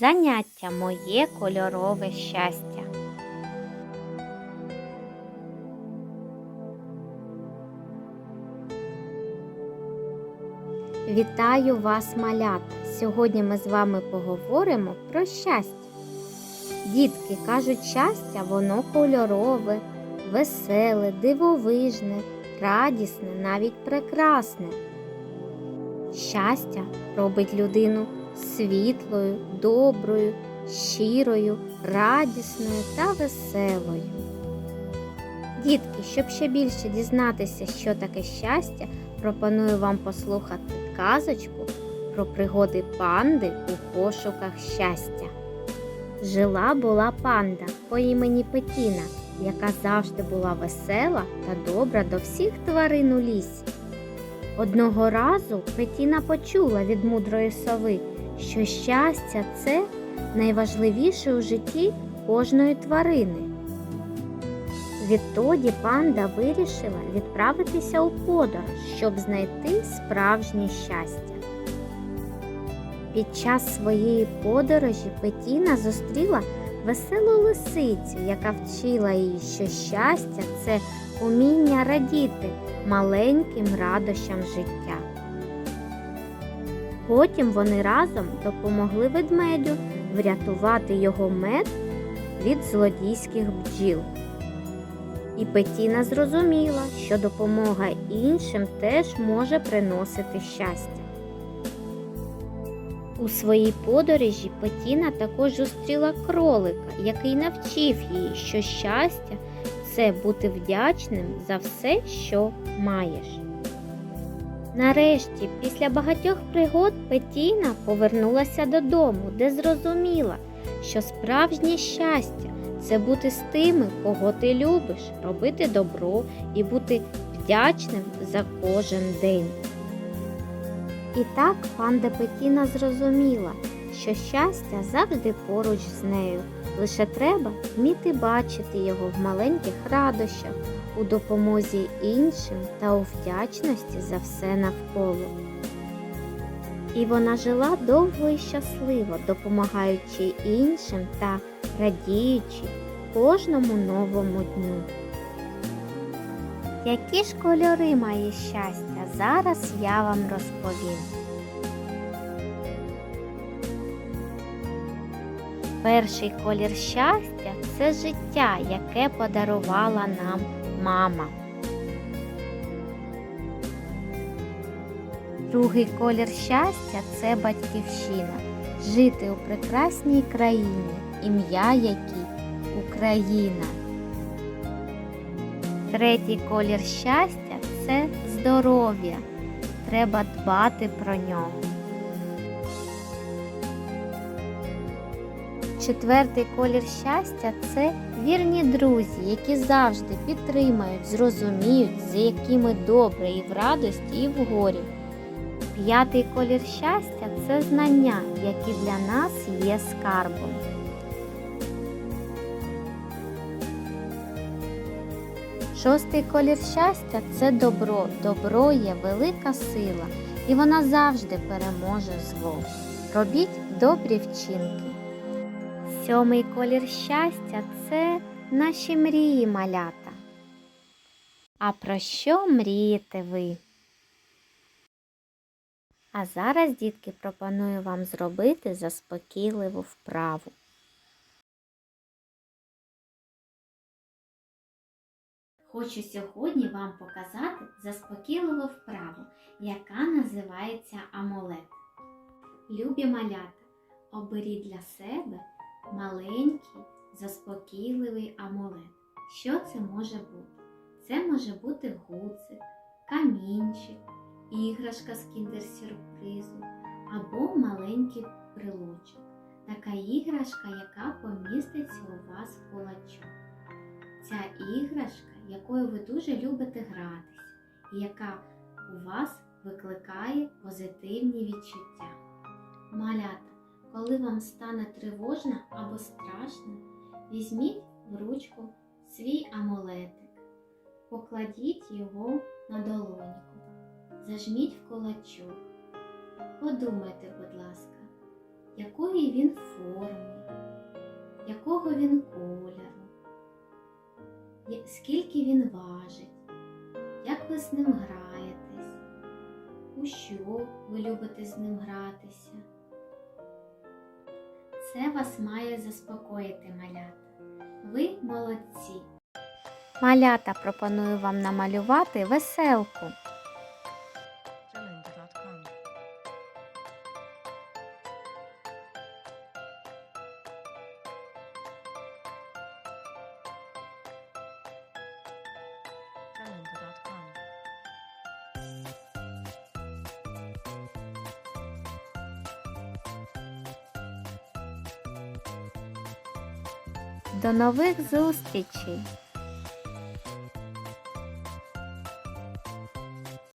Заняття моє кольорове щастя. Вітаю вас, малята! Сьогодні ми з вами поговоримо про щастя. Дітки кажуть, щастя воно кольорове, веселе, дивовижне, радісне, навіть прекрасне. Щастя робить людину світлою, доброю, щирою, радісною та веселою. Дітки, щоб ще більше дізнатися, що таке щастя, пропоную вам послухати казочку про пригоди панди у пошуках щастя. Жила була панда по імені Петіна, яка завжди була весела та добра до всіх тварин у лісі. Одного разу Петіна почула від мудрої сови, що щастя це найважливіше у житті кожної тварини. Відтоді панда вирішила відправитися у подорож, щоб знайти справжнє щастя. Під час своєї подорожі Петіна зустріла веселу лисицю, яка вчила її, що щастя це уміння радіти маленьким радощам життя. Потім вони разом допомогли ведмедю врятувати його мед від злодійських бджіл. І Петіна зрозуміла, що допомога іншим теж може приносити щастя. У своїй подорожі Петіна також зустріла кролика, який навчив її, що щастя це бути вдячним за все, що маєш. Нарешті, після багатьох пригод, Петіна повернулася додому, де зрозуміла, що справжнє щастя це бути з тими, кого ти любиш, робити добро і бути вдячним за кожен день. І так панда Петіна зрозуміла, що щастя завжди поруч з нею. Лише треба вміти бачити його в маленьких радощах, у допомозі іншим та у вдячності за все навколо. І вона жила довго і щасливо, допомагаючи іншим та радіючи кожному новому дню. Які ж кольори має щастя, зараз я вам розповім. Перший колір щастя це життя, яке подарувала нам мама. Другий колір щастя це батьківщина. Жити у прекрасній країні, ім'я якій Україна. Третій колір щастя це здоров'я. Треба дбати про нього. Четвертий колір щастя це вірні друзі, які завжди підтримають, зрозуміють, з якими добре і в радості, і в горі. П'ятий колір щастя це знання, які для нас є скарбом. Шостий колір щастя це добро. Добро є велика сила, і вона завжди переможе зло. Робіть добрі вчинки. Сьомий колір щастя це наші мрії малята. А про що мрієте ви? А зараз, дітки, пропоную вам зробити заспокійливу вправу. Хочу сьогодні вам показати заспокійливу вправу, яка називається амулет. Любі малята, оберіть для себе маленький заспокійливий амулет. Що це може бути? Це може бути гуцик, камінчик, іграшка з кіндер-сюрпризу або маленький брелочок. Така іграшка, яка поміститься у вас в кулачок. Ця іграшка, якою ви дуже любите гратись, і яка у вас викликає позитивні відчуття. Малята, коли вам стане тривожно або страшно, візьміть в ручку свій амулетик, покладіть його на долоньку, зажміть в кулачок. Подумайте, будь ласка, якої він форми, якого він кольору, скільки він важить, як ви з ним граєтесь, у що ви любите з ним гратися. Це вас має заспокоїти, малята. Ви молодці. Малята пропоную вам намалювати веселку. Jamendo.com. Jamendo.com. До нових зустрічей!